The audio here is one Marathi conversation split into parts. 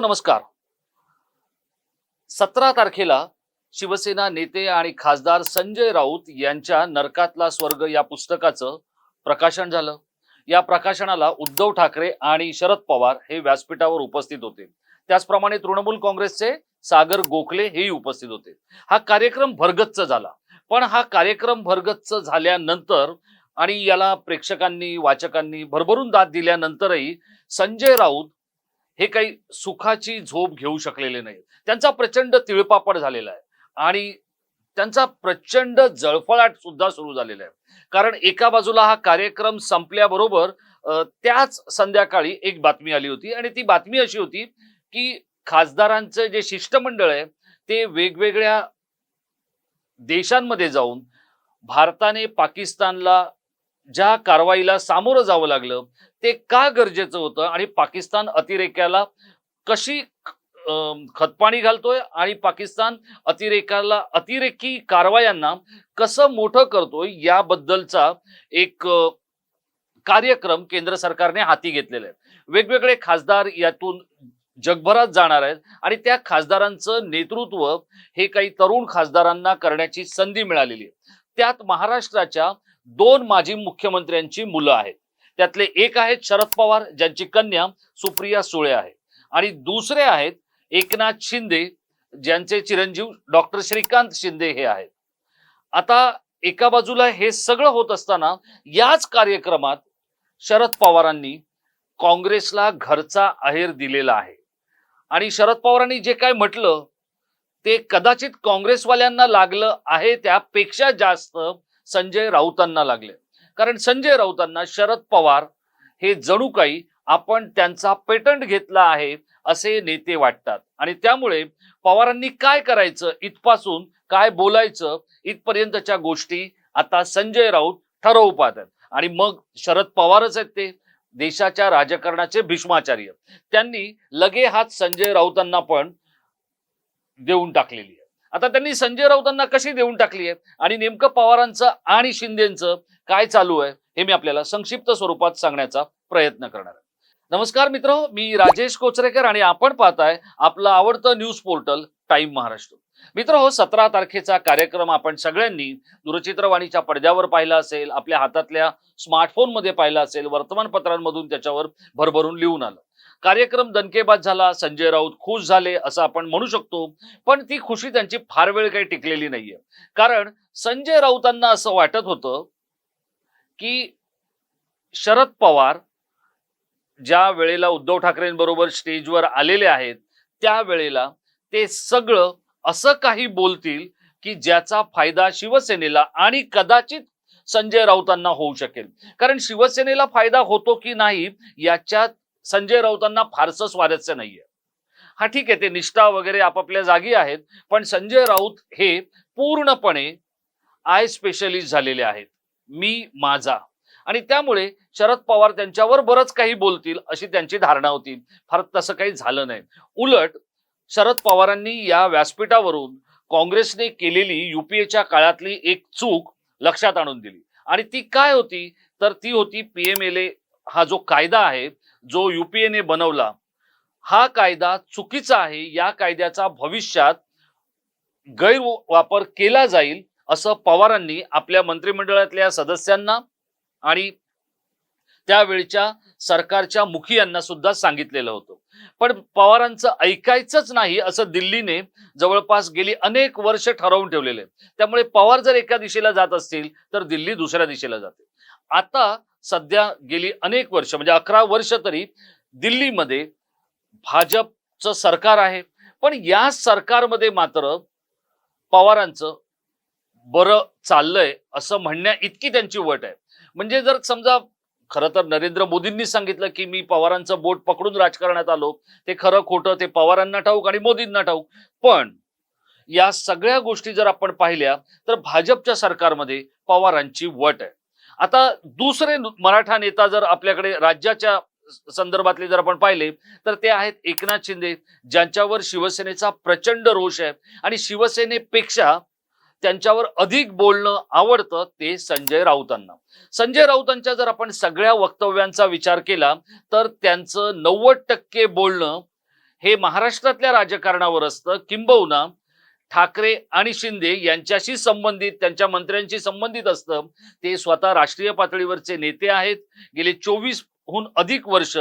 नमस्कार. सतरा तारखेला शिवसेना नेते आणि खासदार संजय राऊत यांच्या नरकातला स्वर्ग या पुस्तकाचं प्रकाशन झालं. या प्रकाशनाला उद्धव ठाकरे आणि शरद पवार हे व्यासपीठावर उपस्थित होते. त्याचप्रमाणे तृणमूल काँग्रेसचे सागर गोखले हेही उपस्थित होते. हा कार्यक्रम भरगच्च झाला. पण हा कार्यक्रम भरगच्च झाल्यानंतर आणि याला प्रेक्षकांनी वाचकांनी भरभरून दाद दिल्यानंतरही संजय राऊत हे काही सुखाची झोप घेऊ शकलेले नाही त्यांचा प्रचंड तिळपापड झालेला आहे. आणि त्यांचा प्रचंड जळफळाट सुद्धा सुरू झालेला आहे. कारण एका बाजूला हा कार्यक्रम संपल्याबरोबर त्याच संध्याकाळी एक बातमी आली होती. आणि ती बातमी अशी होती की खासदारांचं जे शिष्टमंडळ आहे ते वेगवेगळ्या देशांमध्ये जाऊन भारताने पाकिस्तानला ज्या कारवाईला सामोरं जावं लागलं ते का गरजेचं होतं आणि पाकिस्तान अतिरेक्याला कशी खतपाणी घालतोय आणि पाकिस्तान अतिरेकाला अतिरेकी कारवायांना कसं मोठं करतोय याबद्दलचा एक कार्यक्रम केंद्र सरकारने हाती घेतलेला आहे. वेगवेगळे खासदार यातून जगभरात जाणार आहेत आणि त्या खासदारांचं नेतृत्व हे काही तरुण खासदारांना करण्याची संधी मिळालेली आहे. त्यात महाराष्ट्राच्या दोन माजी मुख्यमंत्र्यांची मुलं आहेत. त्यातले एक आहेत शरद पवार ज्यांची कन्या सुप्रिया सुळे आहे. आणि दुसरे आहेत एकनाथ शिंदे ज्यांचे चिरंजीव डॉक्टर श्रीकांत शिंदे हे आहेत. आता एका बाजूला हे सगळं होत असताना याच कार्यक्रमात शरद पवारांनी काँग्रेसला घरचा आहेर दिलेला आहे. आणि शरद पवारांनी जे काय म्हटलं ते कदाचित काँग्रेसवाल्यांना लागलं आहे त्यापेक्षा जास्त संजय राऊतांना लागले. कारण संजय राऊतांना शरद पवार हे जणू काही आपण त्यांचा पेटंट घेतला आहे असे नेते वाटतात. आणि त्यामुळे पवारांनी काय करायचं? इथपासून काय बोलायचं? इथपर्यंतच्या गोष्टी आता संजय राऊत ठरवू पाहतात आणि मग शरद पवारच आहेत ते. देशाच्या राजकारणाचे भीष्माचार्य. त्यांनी लगे हात संजय राऊतांना पण देऊन टाकलेली आता त्यांनी संजय राऊतांना कशी देऊन टाकली आहे? आणि नेमकं पवारांचं आणि शिंदेचं काय चालू आहे हे मी आपल्याला संक्षिप्त स्वरूपात सांगण्याचा प्रयत्न करणार आहे. नमस्कार मित्र मी राजेश कोचरेकर आणि आपण पाहताय आपलं आवडतं न्यूज पोर्टल टाइम महाराष्ट्र. मित्र हो सतरा तारखेचा कार्यक्रम आपण सगळ्यांनी दूरचित्रवाणीच्या पडद्यावर पाहिला असेल आपल्या हातातल्या स्मार्टफोनमध्ये पाहिला असेल वर्तमानपत्रांमधून त्याच्यावर भरभरून लिहून आलं. कार्यक्रम दणकेबाज झाला संजय राऊत खुश झाले असं आपण म्हणू शकतो पण ती खुशी त्यांची फार वेळ काही टिकलेली नाहीये. कारण संजय राऊतांना असं वाटत होतं की शरद पवार ज्या वेळेला उद्धव ठाकरेंबरोबर स्टेजवर आलेले आहेत त्या वेळेला ते सगळं असं काही बोलतील की ज्याचा फायदा शिवसेनेला आणि कदाचित संजय राऊतांना होऊ शकेल. कारण शिवसेनेला फायदा होतो की नाही याच्यात संजय राऊतांना फारसं स्वारस्य नाहीये. हा ठीक आहे ते निष्ठा वगैरे आपापल्या जागी आहेत पण संजय राऊत हे पूर्णपणे आय स्पेशलिस्ट झालेले आहेत. मी माझा. आणि त्यामुळे शरद पवार त्यांच्यावर बरंच काही बोलतील अशी त्यांची धारणा होती. फार तसं काही झालं नाही. उलट शरद पवारांनी या व्यासपीठावरून काँग्रेसने केलेली युपीएच्या काळातली एक चूक लक्षात आणून दिली. आणि ती काय होती? तर ती होती पीएमएलए हा जो कायदा आहे जो युपीएने बनवला हा कायदा चुकीचा आहे. या कायद्याचा भविष्यात गैरवापर केला जाईल असं पवारांनी आपल्या मंत्रिमंडळातल्या सदस्यांना आणि त्यावेळच्या सरकारच्या मुखियांना सुद्धा सांगितलेलं होतं. पण पवारांचं ऐकायचंच नाही असं दिल्लीने जवळपास गेली अनेक वर्ष ठरवून ठेवलेले त्यामुळे पवार जर एका दिशेला जात असतील तर दिल्ली दुसऱ्या दिशेला जाते. आता सध्या गेली अनेक वर्ष म्हणजे अकरा वर्ष तरी दिल्लीमध्ये भाजपचं सरकार आहे. पण या सरकारमध्ये मात्र पवारांचं बरं चाललंय असं म्हणण्या इतकी त्यांची वट आहे. म्हणजे जर समजा खरं तर नरेंद्र मोदींनी सांगितलं की मी पवारांचं बोट पकडून राजकारणात आलो ते खरं खोटं ते पवारांना ठाऊक आणि मोदींना ठाऊक. पण या सगळ्या गोष्टी जर आपण पाहिल्या तर भाजपच्या सरकारमध्ये पवारांची वट आहे. आता दुसरे मराठा नेता जर आपल्याकडे राज्याच्या संदर्भातले जर आपण पाहिले तर ते आहेत एकनाथ शिंदे ज्यांच्यावर शिवसेनेचा प्रचंड रोष आहे. आणि शिवसेनेपेक्षा त्यांच्यावर अधिक बोलणं आवडतं ते संजय राऊतांना. संजय राऊतांच्या जर आपण सगळ्या वक्तव्यांचा विचार केला तर त्यांचं नव्वद टक्के बोलणं हे महाराष्ट्रातल्या राजकारणावर असतं. किंबहुना ठाकरे आणि शिंदे यांच्याशी संबंधित त्यांच्या मंत्र्यांशी संबंधित असतं. ते स्वतः राष्ट्रीय पातळीवरचे नेते आहेत. गेले चोवीस हून अधिक वर्ष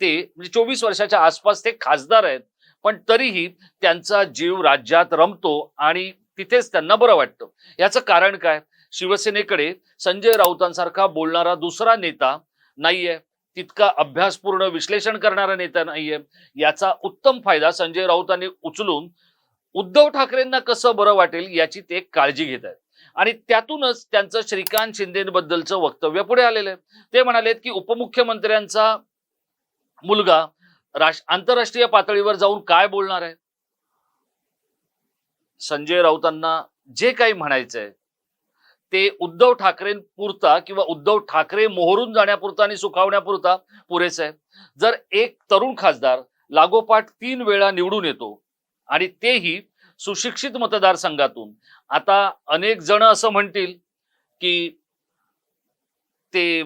ते म्हणजे चोवीस वर्षाच्या आसपास ते खासदार आहेत. पण तरीही त्यांचा जीव राज्यात रमतो आणि तिथेच त्यांना बरं वाटतं. याचं कारण काय? शिवसेनेकडे संजय राऊतांसारखा बोलणारा दुसरा नेता नाहीये. तितका अभ्यासपूर्ण विश्लेषण करणारा नेता नाहीये. याचा उत्तम फायदा संजय राऊतांनी उचलून उद्धव ठाकरेंना कसं बरं वाटेल याची ते काळजी घेत आहेत. आणि त्यातूनच त्यांचं श्रीकांत शिंदेबद्दलचं वक्तव्य पुढे आलेलं आहे. ते म्हणालेत की उपमुख्यमंत्र्यांचा मुलगा राष आंतरराष्ट्रीय पातळीवर जाऊन काय बोलणार आहे? संजय राऊतांना जे काही म्हणायचंय ते उद्धव ठाकरेंपुरता किंवा उद्धव ठाकरे मोहरून जाण्यापुरता आणि सुखावण्यापुरता पुरेसं आहे. जर एक तरुण खासदार लागोपाठ तीन वेळा निवडून येतो आणि तेही सुशिक्षित मतदारसंघातून. आता अनेक जण असं म्हणतील की ते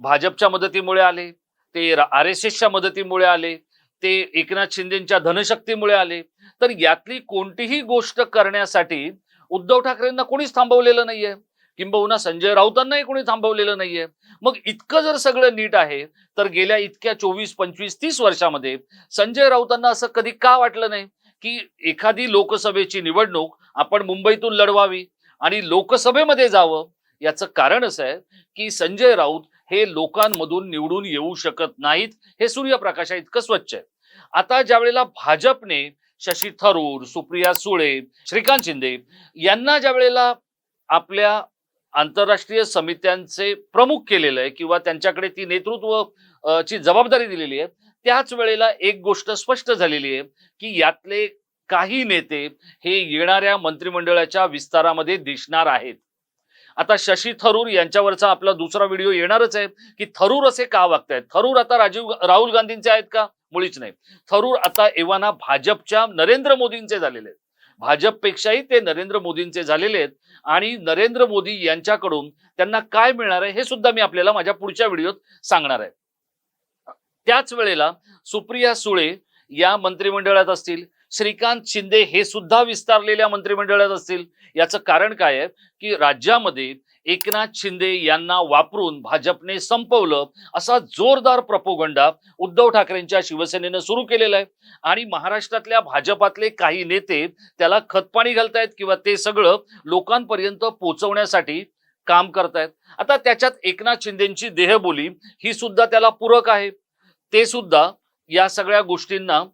भाजपच्या मदतीमुळे आले ते आर एस एसच्या मदतीमुळे आले ते एकनाथ शिंदेच्या धनशक्तीमुळे आले. तर यातली कोणतीही गोष्ट करण्यासाठी उद्धव ठाकरेंना कोणीच थांबवलेलं नाहीये. किंबहुना संजय राऊतांनाही कोणी थांबवलेलं नाहीये. मग इतकं जर सगळं नीट आहे तर गेल्या इतक्या चोवीस पंचवीस तीस वर्षामध्ये संजय राऊतांना असं कधी का वाटलं नाही? की एखादी लोकसभेची निवडणूक आपण मुंबईतून लढवावी आणि लोकसभेमध्ये जावं याचं कारण असं आहे की संजय राऊत हे लोकांमधून निवडून येऊ शकत नाहीत हे सूर्यप्रकाशा इतकं स्वच्छ आहे. आता ज्या वेळेला भाजपने शशी थरूर सुप्रिया सुळे श्रीकांत शिंदे यांना ज्या वेळेला आपल्या आंतरराष्ट्रीय समित्यांचे प्रमुख केलेलं आहे किंवा त्यांच्याकडे ती नेतृत्व ची जबाबदारी दिलेली आहे त्याच वेळेला एक गोष्ट स्पष्ट झालेली आहे की यातले काही नेते हे येणाऱ्या मंत्रिमंडळाच्या विस्तारामध्ये दिसणार आहेत. आता शशी थरूर यांच्यावरचा आपला दुसरा व्हिडिओ येणारच आहे की थरूर असे का वागतायत? थरूर आता राजीव राहुल गांधींचे आहेत का? मुळीच नाही. थरूर आता एव्हाना भाजपच्या नरेंद्र मोदींचे झालेले आहेत. भाजपपेक्षाही ते नरेंद्र मोदींचे झालेले आहेत आणि नरेंद्र मोदी यांच्याकडून त्यांना काय मिळणार आहे हे सुद्धा मी आपल्याला माझ्या पुढच्या व्हिडिओत सांगणार आहे. त्याच वेळेला सुप्रिया सुळे या मंत्रिमंडळात असतील श्रीकांत शिंदे हे सुद्धा विस्तारलेल्या मंत्रिमंडळात असतील. याचं कारण काय आहे? की राज्यामध्ये एकनाथ शिंदे यांना वापरून भाजपने संपवलं असा जोरदार प्रपोगंडा उद्धव ठाकरेंच्या शिवसेनेनं सुरू केलेला आहे. आणि महाराष्ट्रातल्या भाजपातले काही नेते त्याला खतपाणी घालतायत किंवा ते सगळं लोकांपर्यंत पोहोचवण्यासाठी काम करतायत. आता त्याच्यात एकनाथ शिंदेची देहबोली ही सुद्धा त्याला पूरक आहे. ते सुद्धा या सगळ्या गोष्टींना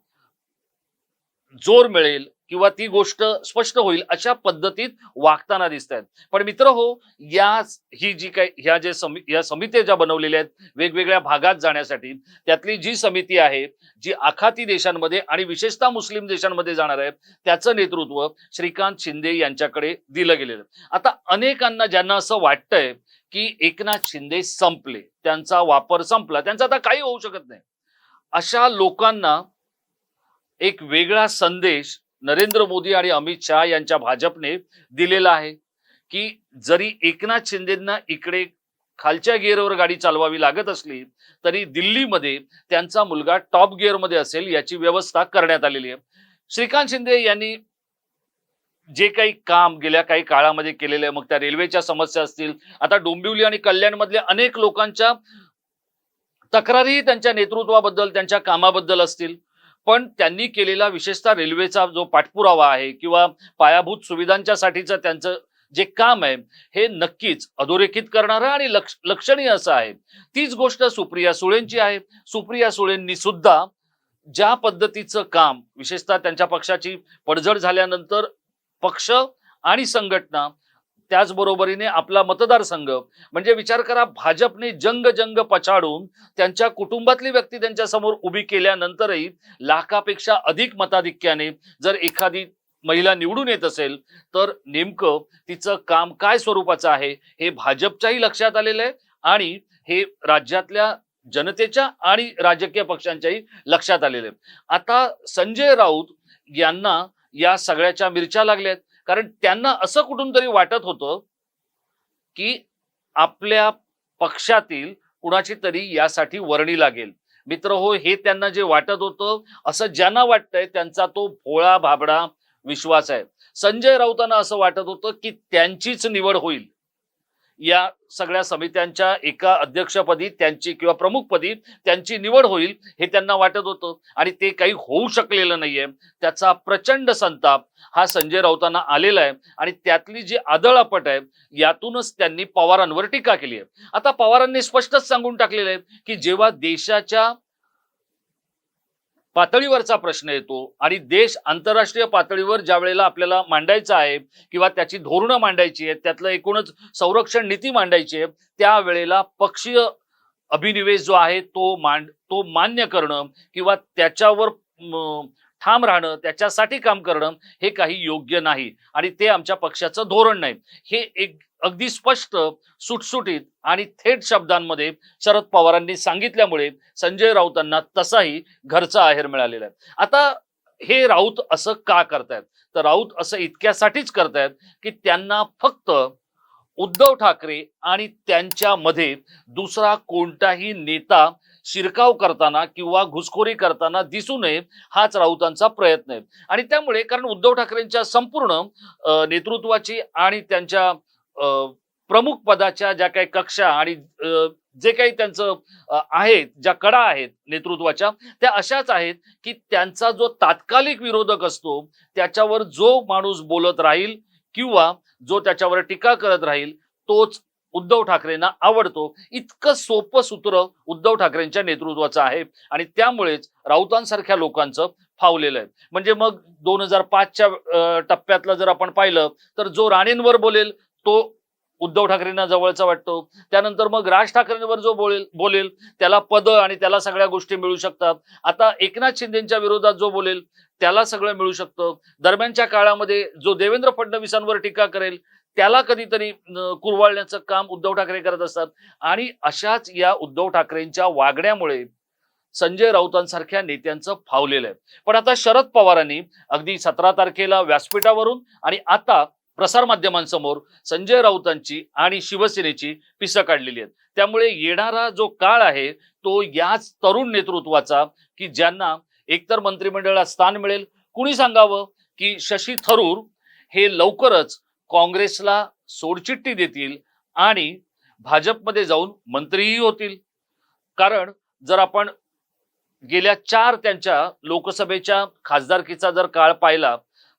जोर मिळेल किंवा ती गोष्ट स्पष्ट होईल अशा पद्धतीत वागताना दिसत आहेत पण मित्र हो या ही जी काही ह्या जे समी या समित्या ज्या बनवलेल्या आहेत वेगवेगळ्या भागात जाण्यासाठी त्यातली जी समिती आहे जी आखाती देशांमध्ये आणि विशेषतः मुस्लिम देशांमध्ये जाणार आहे त्याचं नेतृत्व श्रीकांत शिंदे यांच्याकडे दिलं गेलेलं आता अनेकांना ज्यांना असं वाटतंय की एकनाथ शिंदे संपले. त्यांचा वापर संपला. त्यांचा आता काही होऊ शकत नाही. अशा लोकांना एक वेगळा संदेश नरेंद्र मोदी आणि अमित शहा यांच्या भाजपने दिलेला आहे की जरी एकनाथ शिंदेना इकडे खालच्या गिअरवर गाडी चालवावी लागत असली तरी दिल्लीमध्ये त्यांचा मुलगा टॉप गिअरमध्ये असेल याची व्यवस्था करण्यात आलेली आहे. श्रीकांत शिंदे यांनी जे काही काम गेल्या काही काळामध्ये केलेलं आहे मग त्या रेल्वेच्या समस्या असतील. आता डोंबिवली आणि कल्याणमधल्या अनेक लोकांच्या तक्रारीही त्यांच्या नेतृत्वाबद्दल त्यांच्या कामाबद्दल असतील. पण त्यांनी केलेला विशेषतः रेल्वेचा जो पाठपुरावा आहे किंवा पायाभूत सुविधांच्या साठीचं त्यांचं जे काम आहे हे नक्कीच अधोरेखित करणारं आणि लक्ष लक्षणीय असं आहे. तीच गोष्ट सुप्रिया सुळेंची आहे. सुप्रिया सुळेंनी सुद्धा ज्या पद्धतीचं काम विशेषतः त्यांच्या पक्षाची पडझड झाल्यानंतर पक्ष आणि संघटना त्याचबरोबरीने आपला मतदारसंघ. म्हणजे विचार करा भाजपने जंग जंग पछाडून त्यांच्या कुटुंबातली व्यक्ती त्यांच्यासमोर उभी केल्यानंतरही लाखापेक्षा अधिक मताधिक्याने जर एखादी महिला निवडून येत असेल तर नेमकं तिचं काम काय स्वरूपाचं आहे हे भाजपच्याही लक्षात आलेलं आहे आणि हे राज्यातल्या जनतेच्या आणि राजकीय पक्षांच्याही लक्षात आलेलं आहे. आता संजय राऊत यांना या सगळ्याच्या मिरच्या लागल्यात. कारण त्यांना असं कुठून तरी वाटत होतं की आपल्या पक्षातील कुणाची तरी यासाठी वर्णी लागेल. मित्र हो हे त्यांना जे वाटत होतं असं ज्यांना वाटतंय त्यांचा तो भोळा भाबडा विश्वास आहे. संजय राऊतांना असं वाटत होतं की त्यांचीच निवड होईल. या सगळ्या समित्यांच्या एका अध्यक्षपदी त्यांची किंवा प्रमुखपदी त्यांची निवड होईल हे त्यांना वाटत होतं. आणि ते काही होऊ शकलेलं नाहीये. त्याचा प्रचंड संताप हा संजय राऊतांना आलेला आहे. आणि त्यातली जी आदळापट आहे यातूनच त्यांनी पवारांवर टीका केली आहे. आता पवारांनी स्पष्टच सांगून टाकलेलं आहे की जेव्हा देशाच्या पातळीवरचा प्रश्न येतो आणि देश आंतरराष्ट्रीय पातळीवर ज्या वेळेला आपल्याला मांडायचा आहे किंवा त्याची धोरणं मांडायची आहेत त्यातलं एकूणच संरक्षण नीती मांडायची आहे त्यावेळेला पक्षीय अभिनिवेश जो आहे तो मांड तो मान्य करणं किंवा त्याच्यावर ठाम राहणं त्याच्यासाठी काम करणं हे काही योग्य नाही. आणि ते आमच्या पक्षाचं धोरण नाही. हे एक अगदी स्पष्ट सुटसुटीत आणि थेट शब्दांमध्ये शरद पवारांनी सांगितल्यामुळे संजय राऊतांना तसाही घरचा आहेर मिळालेला आहे. आता हे राऊत असं का करतायत? तर राऊत असं इतक्यासाठीच करतायत की त्यांना फक्त उद्धव ठाकरे आणि त्यांच्यामध्ये दुसरा कोणताही नेता शिरकाव करताना किंवा घुसखोरी करताना दिसू नये हाच राऊतांचा प्रयत्न आहे. आणि त्यामुळे कारण उद्धव ठाकरेंच्या संपूर्ण नेतृत्वाची आणि त्यांच्या प्रमुख पदाच्या ज्या काही कक्षा आणि जे काही त्यांचं आहेत ज्या कडा आहेत नेतृत्वाच्या त्या अशाच आहेत की त्यांचा जो तात्कालिक विरोधक असतो त्याच्यावर जो माणूस बोलत राहील किंवा जो त्याच्यावर टीका करत राहील तोच उद्धव ठाकरेंना आवडतो. इतकं सोपं सूत्र उद्धव ठाकरेंच्या नेतृत्वाचं आहे आणि त्यामुळेच राऊतांसारख्या लोकांचं फावलेलं आहे. म्हणजे मग दोन हजार पाचच्या टप्प्यातलं जर आपण पाहिलं तर जो राणेंवर बोलेल तो उद्धव ठाकरेंना जवळचा वाटतो. त्यानंतर मग राज ठाकरेंवर जो बोलेल बोलेल त्याला पद आणि त्याला सगळ्या गोष्टी मिळू शकतात. आता एकनाथ शिंदेच्या विरोधात जो बोलेल त्याला सगळं मिळू शकतं. दरम्यानच्या काळामध्ये जो देवेंद्र फडणवीसांवर टीका करेल त्याला कधीतरी कुरवाळण्याचं काम उद्धव ठाकरे करत असतात. आणि अशाच या उद्धव ठाकरेंच्या वागण्यामुळे संजय राऊतांसारख्या नेत्यांचं फावलेलं आहे. पण आता शरद पवारांनी अगदी सतरा तारखेला व्यासपीठावरून आणि आता प्रसारमाध्यमांसमोर संजय राऊतांची आणि शिवसेनेची पिसं काढलेली आहेत. त्यामुळे येणारा जो काळ आहे तो याच तरुण नेतृत्वाचा की ज्यांना एकतर मंत्रिमंडळात स्थान मिळेल. कुणी सांगावं की शशी थरूर हे लवकरच काँग्रेसला सोडचिठ्ठी देतील आणि भाजपमध्ये जाऊन मंत्रीही होतील. कारण जर आपण गेल्या चार त्यांच्या लोकसभेच्या खासदारकीचा जर काळ पाहिला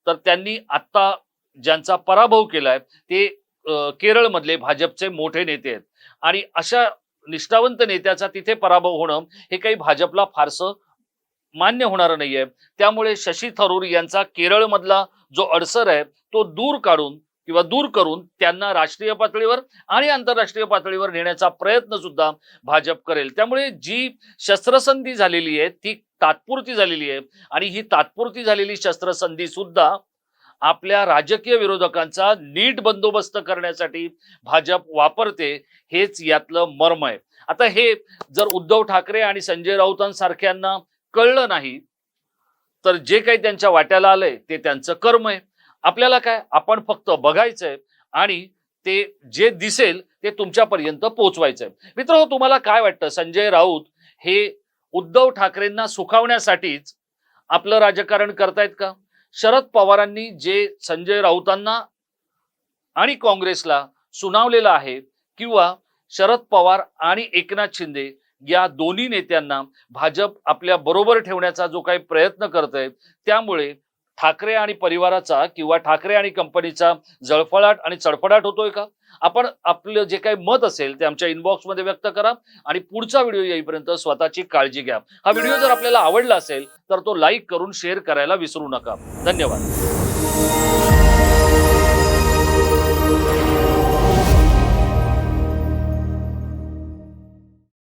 तर त्यांनी आत्ता ज्यांचा पराभव केलाय ते केरळमधले भाजपचे मोठे नेते आहेत. आणि अशा निष्ठावंत नेत्याचा तिथे पराभव होणं हे काही भाजपला फारसं मान्य होणार नाहीये. त्यामुळे शशी थरूर यांचा केरळमधला जो अडसर आहे तो दूर काढून किंवा दूर करून त्यांना राष्ट्रीय पातळीवर आणि आंतरराष्ट्रीय पातळीवर नेण्याचा प्रयत्न सुद्धा भाजप करेल. त्यामुळे जी शस्त्रसंधी झालेली आहे ती तात्पुरती झालेली आहे आणि ही तात्पुरती झालेली शस्त्रसंधी सुद्धा आपल्या राजकीय विरोधकांचा नीट बंदोबस्त करण्यासाठी भाजप वापरते हेच यातलं मर्म आहे. आता हे जर उद्धव ठाकरे आणि संजय राऊतांसारख्यांना कळलं नाही तर जे काही त्यांच्या वाट्याला आलंय ते त्यांचं कर्म आहे. आपल्याला काय? आपण फक्त बघायचंय आणि ते जे दिसेल ते तुमच्यापर्यंत पोहोचवायचंय. मित्र हो तुम्हाला काय वाटतं? संजय राऊत हे उद्धव ठाकरेंना सुखावण्यासाठीच आपलं राजकारण करतायत का? शरद पवारांनी जे संजय राऊतांना आणि काँग्रेसला सुनावलेलं आहे किंवा शरद पवार आणि एकनाथ शिंदे या दोन्ही नेत्यांना भाजप आपल्या बरोबर ठेवण्याचा जो काही प्रयत्न करत आहे त्यामुळे ठाकरे आणि परिवाराचा किंवा ठाकरे आणि कंपनीचा जळफळाट आणि चडफडाट होतोय का? आपण आपलं जे काही मत असेल ते आमच्या इनबॉक्समध्ये व्यक्त करा आणि पुढचा व्हिडिओ येईपर्यंत स्वतःची काळजी घ्या. हा व्हिडिओ जर आपल्याला आवडला असेल तर तो लाईक करून शेअर करायला विसरू नका. धन्यवाद.